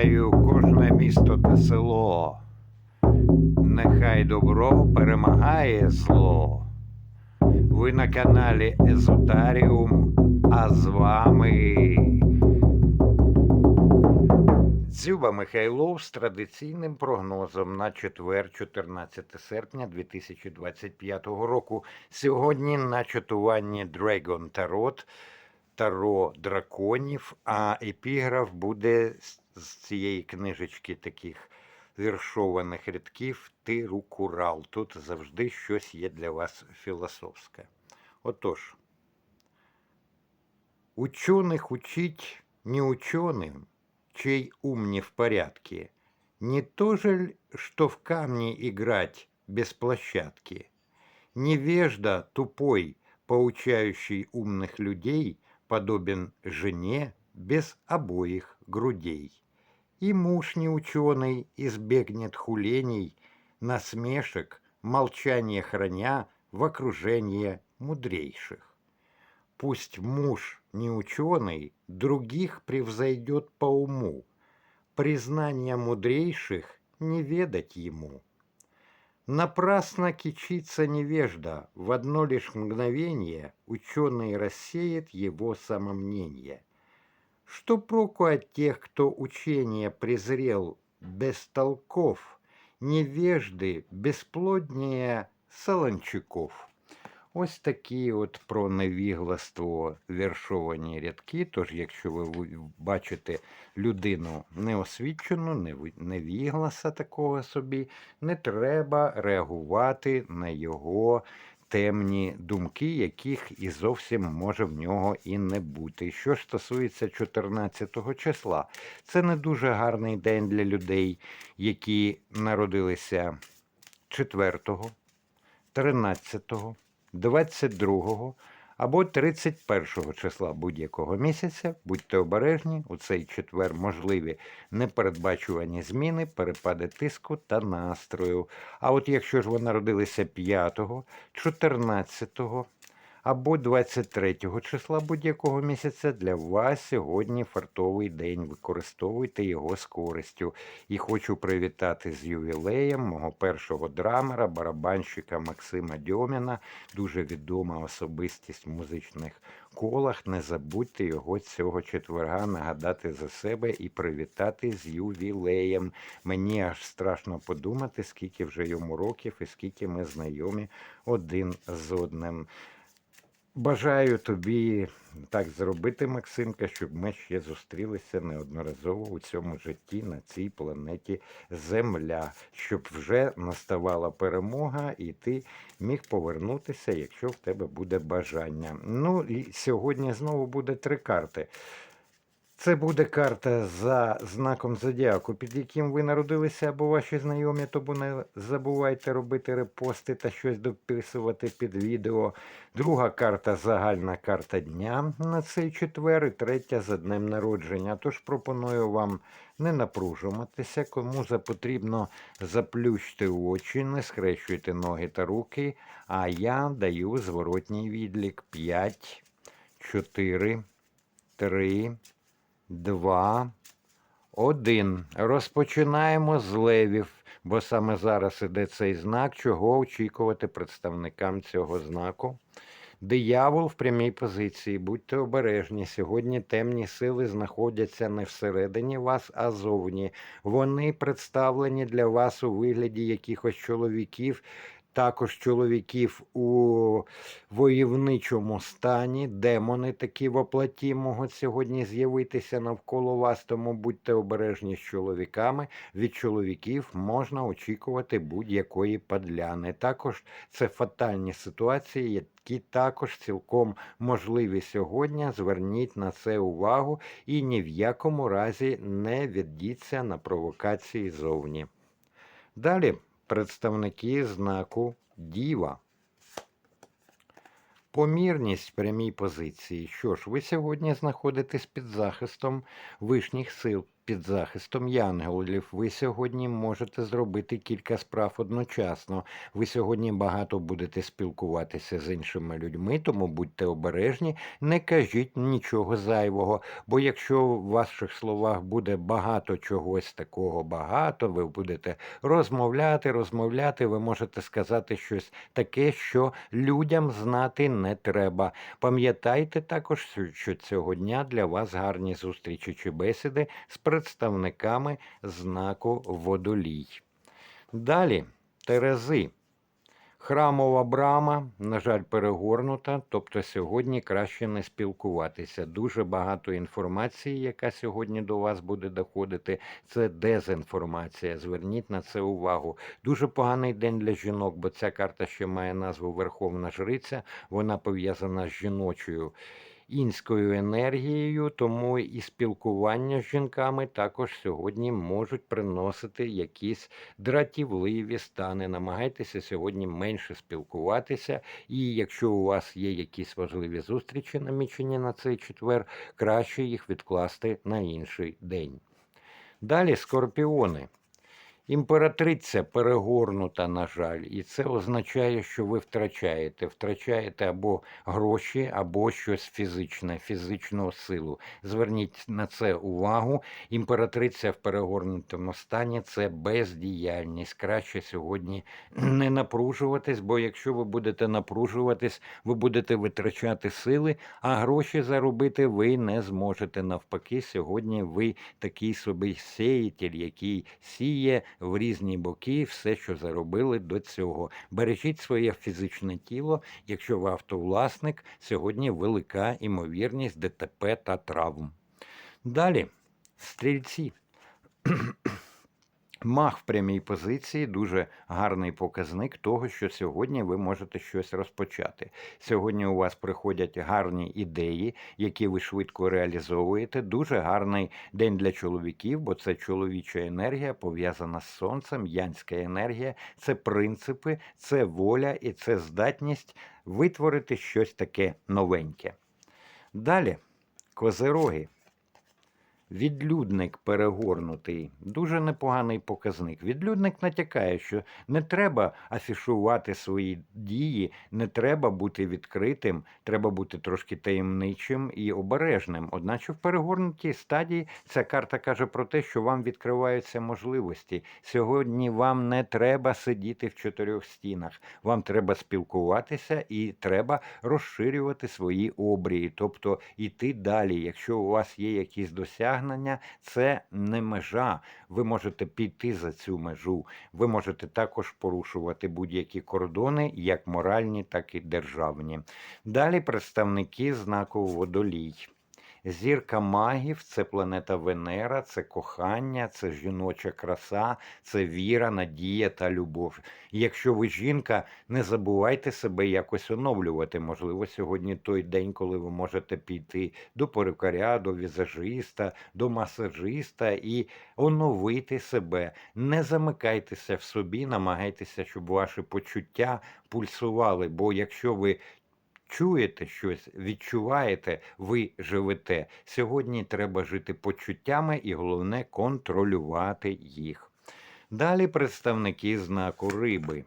Вітаю кожне місто та село. Нехай добро перемагає зло. Ви на каналі Езотаріум, а з вами Дзюба Михайлов з традиційним прогнозом на четвер, 14 серпня 2025 року. Сьогодні на чатуванні Dragon Tarot, Таро драконів, а епіграф буде з- з цієї книжечки таких віршованих рядків Ти руку рал. Тут завжди щось є для вас філософське. Отож, ученых учить не ученым, чей ум не в порядке, не то же ль, что в камни играть без площадки. Невежда тупой, поучающий умных людей, подобен жене без обоих грудей. И муж неученый избегнет хулений, насмешек, молчание храня в окружении мудрейших. Пусть муж неученый других превзойдет по уму, признания мудрейших не ведать ему. Напрасно кичится невежда, в одно лишь мгновение ученый рассеет его самомнение. Что проку от тех, кто учение презрел без толков, невежды бесплоднее солончаков? Ось такі от про невігластво віршовані рядки. Тож, якщо ви бачите людину неосвічену, невігласа такого собі, не треба реагувати на його темні думки, яких і зовсім може в нього і не бути. Що стосується 14 числа, це не дуже гарний день для людей, які народилися 4, 13, 22 або 31 числа будь-якого місяця. Будьте обережні, у цей четвер можливі непередбачувані зміни, перепади тиску та настрою. А от якщо ж ви народилися 5, 14 або 23 числа будь-якого місяця, для вас сьогодні фартовий день. Використовуйте його з користю. І хочу привітати з ювілеєм мого першого драмера, барабанщика Максима Дьоміна, дуже відома особистість в музичних колах. Не забудьте його цього четверга нагадати за себе і привітати з ювілеєм. Мені аж страшно подумати, скільки вже йому років і скільки ми знайомі один з одним. Бажаю тобі так зробити, Максимка, щоб ми ще зустрілися неодноразово у цьому житті на цій планеті Земля, щоб вже наставала перемога, і ти міг повернутися, якщо в тебе буде бажання. Ну і сьогодні знову буде три карти. Це буде карта за знаком зодіаку, під яким ви народилися або ваші знайомі, тому не забувайте робити репости та щось дописувати під відео. Друга карта загальна карта дня на цей четвер, і третя за днем народження. Тож пропоную вам не напружуватися, кому потрібно заплющте очі, не схрещуйте ноги та руки. А я даю зворотній відлік 5, 4, 3, Два, один. Розпочинаємо з левів, бо саме зараз іде цей знак, чого очікувати представникам цього знаку. Диявол в прямій позиції. Будьте обережні. Сьогодні темні сили знаходяться не всередині вас, а зовні. Вони представлені для вас у вигляді якихось чоловіків, також чоловіків у войовничому стані. Демони такі в оплаті можуть сьогодні з'явитися навколо вас, тому будьте обережні з чоловіками. Від чоловіків можна очікувати будь-якої падляни. Також це фатальні ситуації, які також цілком можливі сьогодні. Зверніть на це увагу і ні в якому разі не віддіться на провокації зовні. Далі представники знаку Діва. Помірність прямій позиції. Що ж, ви сьогодні знаходитесь під захистом вишніх сил, під захистом янголів. Ви сьогодні можете зробити кілька справ одночасно. Ви сьогодні багато будете спілкуватися з іншими людьми, тому будьте обережні, не кажіть нічого зайвого. Бо якщо в ваших словах буде багато чогось такого багато, ви будете розмовляти, розмовляти, ви можете сказати щось таке, що людям знати не треба. Пам'ятайте також, що цього дня для вас гарні зустрічі чи бесіди з представниками знаку водолій. Далі Терези. Храмова брама, на жаль, перегорнута, тобто сьогодні краще не спілкуватися. Дуже багато інформації, яка сьогодні до вас буде доходити, це дезінформація. Зверніть на це увагу. Дуже поганий день для жінок, бо ця карта ще має назву Верховна Жриця. Вона пов'язана з жіночою інською енергією, тому і спілкування з жінками також сьогодні можуть приносити якісь дратівливі стани. Намагайтеся сьогодні менше спілкуватися, і якщо у вас є якісь важливі зустрічі, намічені на цей четвер, краще їх відкласти на інший день. Далі скорпіони. Імператриця перегорнута, на жаль, і це означає, що ви втрачаєте. Втрачаєте або гроші, або щось фізичне, фізичну силу. Зверніть на це увагу. Імператриця в перегорнутому стані це бездіяльність. Краще сьогодні не напружуватись, бо якщо ви будете напружуватись, ви будете витрачати сили, а гроші заробити ви не зможете. Навпаки, сьогодні ви такий собі сіятель, який сіє в різні боки все, що заробили до цього. Бережіть своє фізичне тіло, якщо ви автовласник, сьогодні велика імовірність ДТП та травм. Далі, стрільці. Мах в прямій позиції дуже гарний показник того, що сьогодні ви можете щось розпочати. Сьогодні у вас приходять гарні ідеї, які ви швидко реалізовуєте. Дуже гарний день для чоловіків, бо це чоловіча енергія пов'язана з сонцем, янська енергія, це принципи, це воля і це здатність витворити щось таке новеньке. Далі, козироги. Відлюдник перегорнутий дуже непоганий показник. Відлюдник натякає, що не треба афішувати свої дії, не треба бути відкритим, треба бути трошки таємничим і обережним. Одначе в перегорнутій стадії ця карта каже про те, що вам відкриваються можливості. Сьогодні вам не треба сидіти в чотирьох стінах, вам треба спілкуватися і треба розширювати свої обрії, тобто йти далі. Якщо у вас є якісь досягнення, досягнення це не межа. Ви можете піти за цю межу. Ви можете також порушувати будь-які кордони, як моральні, так і державні. Далі представники знаку водолій. Зірка магів це планета Венера, це кохання, це жіноча краса, це віра, надія та любов. Якщо ви жінка, не забувайте себе якось оновлювати. Можливо, сьогодні той день, коли ви можете піти до перукаря, до візажиста, до масажиста і оновити себе. Не замикайтеся в собі, намагайтеся, щоб ваші почуття пульсували. Бо якщо ви чуєте щось, відчуваєте, ви живете. Сьогодні треба жити почуттями і головне контролювати їх. Далі представники знаку риби.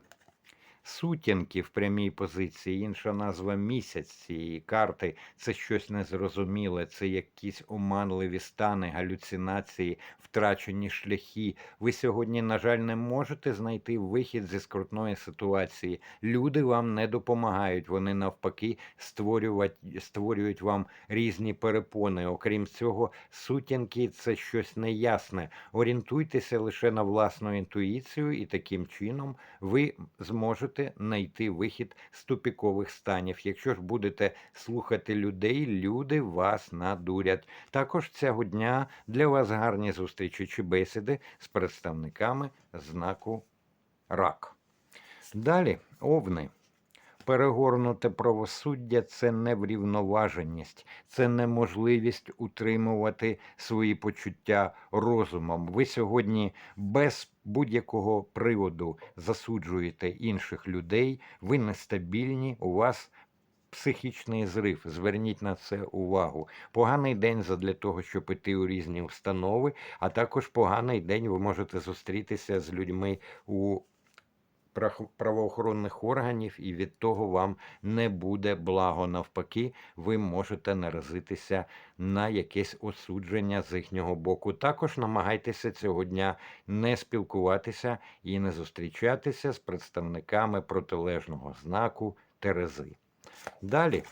Сутінки в прямій позиції, інша назва місяць цієї карти це щось незрозуміле, це якісь оманливі стани, галюцинації, втрачені шляхи. Ви сьогодні, на жаль, не можете знайти вихід зі скрутної ситуації. Люди вам не допомагають, вони навпаки створюють, створюють вам різні перепони. Окрім цього, сутінки це щось неясне. Орієнтуйтеся лише на власну інтуїцію, і таким чином ви зможете можете знайти вихід з тупікових станів. Якщо ж будете слухати людей, люди вас надурять. Також цього дня для вас гарні зустрічі чи бесіди з представниками знаку рак. Далі овни. Перегорнуте правосуддя це неврівноваженість, це неможливість утримувати свої почуття розумом. Ви сьогодні без будь-якого приводу засуджуєте інших людей, ви нестабільні, у вас психічний зрив. Зверніть на це увагу. Поганий день для того, щоб іти у різні установи, а також поганий день ви можете зустрітися з людьми у правоохоронних органів, і від того вам не буде благо. Навпаки, ви можете наразитися на якесь осудження з їхнього боку. Також намагайтеся цього дня не спілкуватися і не зустрічатися з представниками протилежного знаку Терези. Далі,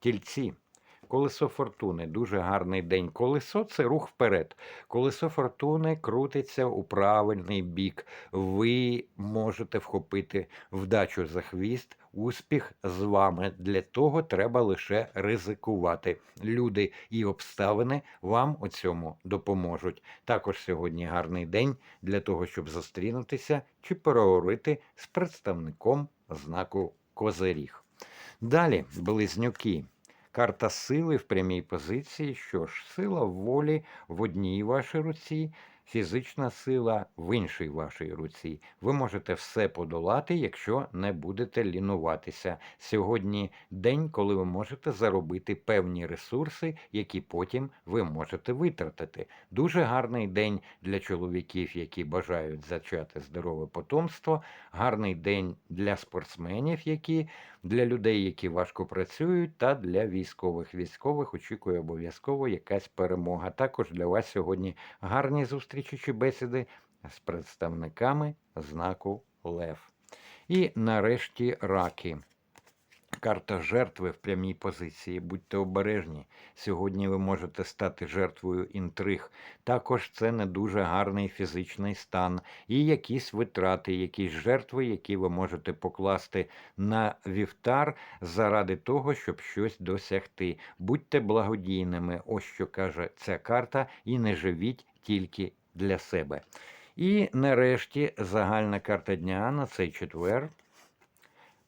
тільці. Колесо фортуни дуже гарний день. Колесо це рух вперед. Колесо фортуни крутиться у правильний бік. Ви можете вхопити вдачу за хвіст, успіх з вами. Для того треба лише ризикувати. Люди і обставини вам у цьому допоможуть. Також сьогодні гарний день для того, щоб зустрінутися чи переговорити з представником знаку Козиріг. Далі близнюки. Карта сили в прямій позиції. Що ж, сила волі в одній вашій руці, фізична сила в іншій вашій руці. Ви можете все подолати, якщо не будете лінуватися. Сьогодні день, коли ви можете заробити певні ресурси, які потім ви можете витратити. Дуже гарний день для чоловіків, які бажають зачати здорове потомство. Гарний день для спортсменів, які для людей, які важко працюють, та для військових. Військових очікує обов'язково якась перемога. Також для вас сьогодні гарні зустрічі чи бесіди з представниками знаку Лев. І нарешті раки. Карта жертви в прямій позиції. Будьте обережні. Сьогодні ви можете стати жертвою інтриг. Також це не дуже гарний фізичний стан і якісь витрати, якісь жертви, які ви можете покласти на вівтар заради того, щоб щось досягти. Будьте благодійними, ось що каже ця карта, і не живіть тільки для себе. І нарешті загальна карта дня на цей четвер.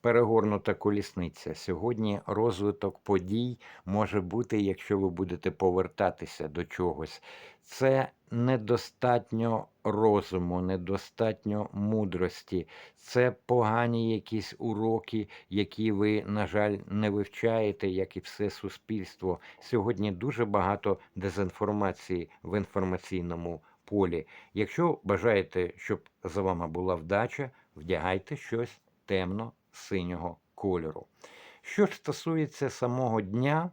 Перегорнута колісниця. Сьогодні розвиток подій може бути, якщо ви будете повертатися до чогось. Це недостатньо розуму, недостатньо мудрості, це погані якісь уроки, які ви, на жаль, не вивчаєте, як і все суспільство. Сьогодні дуже багато дезінформації в інформаційному полі. Якщо бажаєте, щоб за вами була вдача, вдягайте щось темно синього кольору. Що ж стосується самого дня,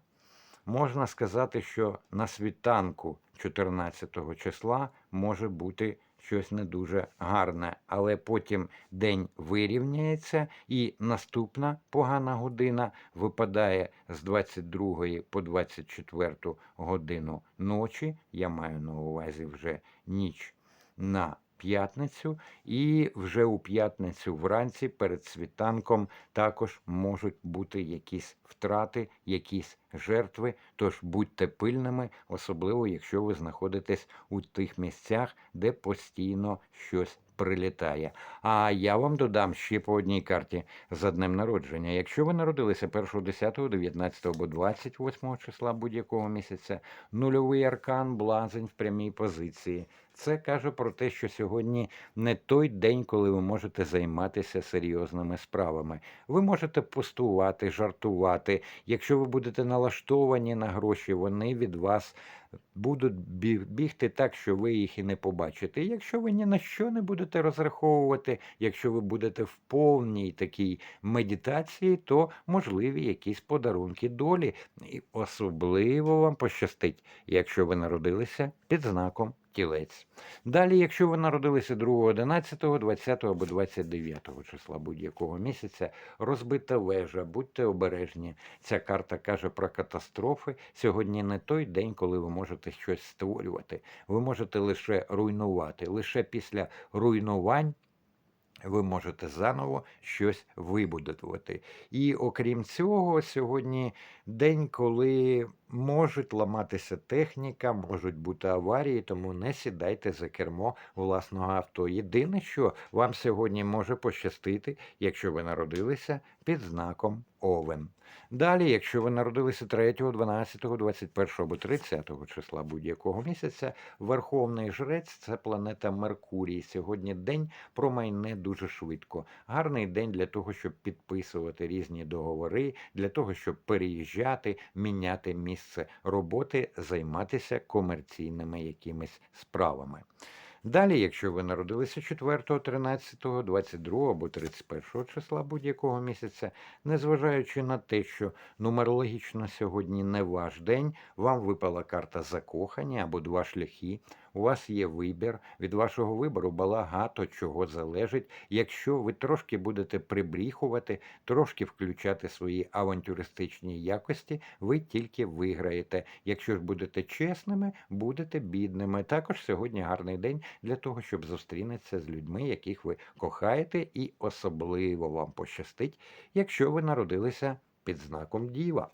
можна сказати, що на світанку 14 числа може бути щось не дуже гарне, але потім день вирівняється, і наступна погана година випадає з 22 по 24 годину ночі. Я маю на увазі вже ніч на п'ятницю, і вже у п'ятницю вранці перед світанком також можуть бути якісь втрати, якісь жертви. Тож будьте пильними, особливо якщо ви знаходитесь у тих місцях, де постійно щось прилітає. А я вам додам ще по одній карті за днем народження. Якщо ви народилися 1, 10, 19 або 28 числа будь-якого місяця, нульовий аркан, блазень в прямій позиції. Це каже про те, що сьогодні не той день, коли ви можете займатися серйозними справами. Ви можете пустувати, жартувати. Якщо ви будете налаштовані на гроші, вони від вас будуть бігти так, що ви їх і не побачите. Якщо ви ні на що не будете розраховувати, якщо ви будете в повній такій медитації, то можливі якісь подарунки долі. І особливо вам пощастить, якщо ви народилися під знаком тілець. Далі, якщо ви народилися 2, 11, 20 або 29 числа будь-якого місяця, розбита вежа, будьте обережні. Ця карта каже про катастрофи. Сьогодні не той день, коли ви можете щось створювати. Ви можете лише руйнувати. Лише після руйнувань. Ви можете заново щось вибудувати. І окрім цього, сьогодні день, коли Можуть ламатися техніка, можуть бути аварії, тому не сідайте за кермо власного авто. Єдине, що вам сьогодні може пощастити, якщо ви народилися під знаком Овен. Далі, якщо ви народилися 3, 12, 21 або 30 числа будь-якого місяця, Верховний жрець це планета Меркурій. Сьогодні день промайне дуже швидко. Гарний день для того, щоб підписувати різні договори, для того, щоб переїжджати, міняти місце роботи, займатися комерційними якимись справами. Далі, якщо ви народилися 4, 13, 22 або 31 числа будь-якого місяця, незважаючи на те, що нумерологічно сьогодні не ваш день, вам випала карта закохання або два шляхи. У вас є вибір. Від вашого вибору багато чого залежить. Якщо ви трошки будете прибріхувати, трошки включати свої авантюристичні якості, ви тільки виграєте. Якщо ж будете чесними, будете бідними. Також сьогодні гарний день для того, щоб зустрінутися з людьми, яких ви кохаєте, і особливо вам пощастить, якщо ви народилися під знаком діва.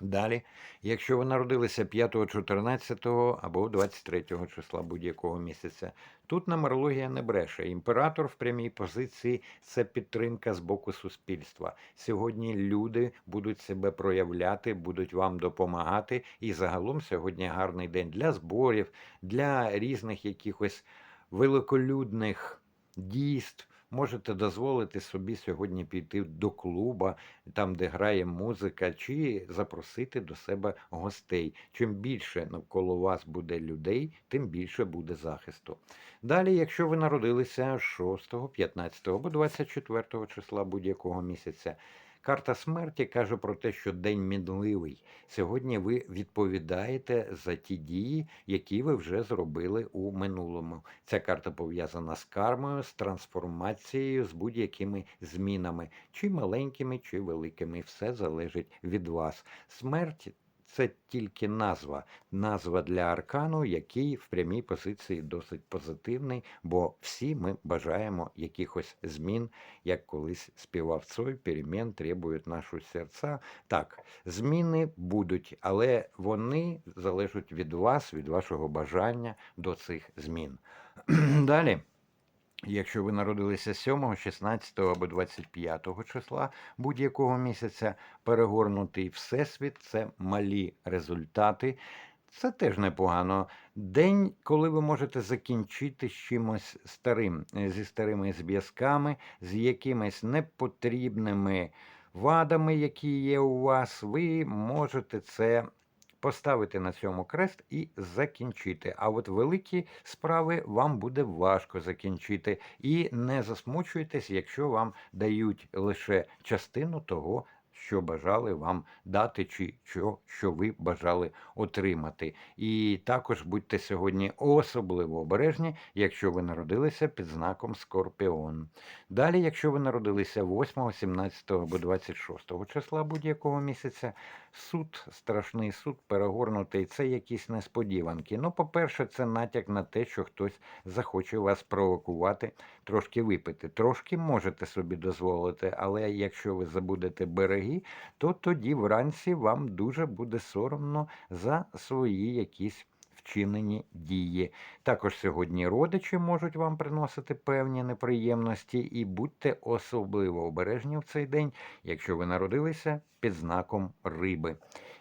Далі, якщо ви народилися 5, 14 або 23 числа будь-якого місяця, тут нумерологія не бреше. Імператор в прямій позиції це підтримка з боку суспільства. Сьогодні люди будуть себе проявляти, будуть вам допомагати. І загалом сьогодні гарний день для зборів, для різних якихось великолюдних дійств. Можете дозволити собі сьогодні піти до клуба, там, де грає музика, чи запросити до себе гостей. Чим більше навколо вас буде людей, тим більше буде захисту. Далі, якщо ви народилися 6, 15 або 24 числа будь-якого місяця, карта смерті каже про те, що день мінливий. Сьогодні ви відповідаєте за ті дії, які ви вже зробили у минулому. Ця карта пов'язана з кармою, з трансформацією, з будь-якими змінами, чи маленькими, чи великими. Все залежить від вас. Смерть. Це тільки назва, назва для аркану, який в прямій позиції досить позитивний, бо всі ми бажаємо якихось змін, як колись співав Цой, перемін требують нашу серця. Так, зміни будуть, але вони залежать від вас, від вашого бажання до цих змін. Далі. Якщо ви народилися 7, 16 або 25 числа будь-якого місяця, перегорнутий всесвіт це малі результати. Це теж непогано. День, коли ви можете закінчити з чимось старим, е, зі старими зв'язками, з якимись непотрібними вадами, які є у вас, ви можете це поставити на цьому крест і закінчити. А от великі справи вам буде важко закінчити. І не засмучуйтесь, якщо вам дають лише частину того. Що бажали вам дати, чи що, що ви бажали отримати. І також будьте сьогодні особливо обережні, якщо ви народилися під знаком Скорпіон. Далі, якщо ви народилися 8, 17 або 26 числа будь-якого місяця, суд, страшний суд перегорнутий, це якісь несподіванки. Ну, по-перше, це натяк на те, що хтось захоче вас провокувати, трошки випити. Трошки можете собі дозволити, але якщо ви забудете береги, то тоді вранці вам дуже буде соромно за свої якісь вчинені дії. Також сьогодні родичі можуть вам приносити певні неприємності, і будьте особливо обережні в цей день, якщо ви народилися під знаком риби.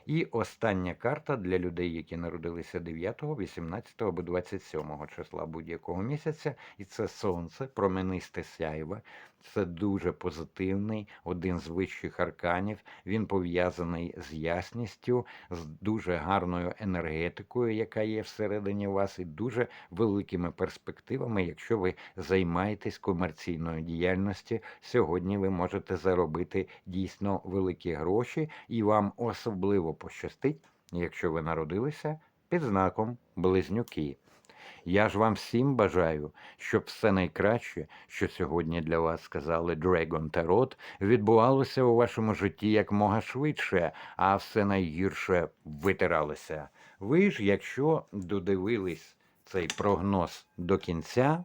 І остання карта для людей, які народилися 9, 18 або 27 числа будь-якого місяця, і це сонце, променисте сяйве. Це дуже позитивний, один з вищих арканів. Він пов'язаний з ясністю, з дуже гарною енергетикою, яка є всередині вас, і дуже великими перспективами. Якщо ви займаєтесь комерційною діяльністю, сьогодні ви можете заробити дійсно великі гроші, і вам особливо пощастить, якщо ви народилися під знаком близнюки. Я ж вам всім бажаю, щоб все найкраще, що сьогодні для вас сказали Dragon Tarot, відбувалося у вашому житті якмога швидше, а все найгірше витиралося. Ви ж, якщо додивились цей прогноз до кінця,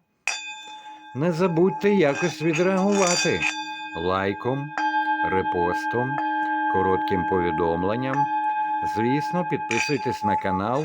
не забудьте якось відреагувати лайком, репостом, коротким повідомленням, Звісно, підписуйтесь на канал,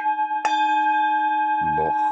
Бог.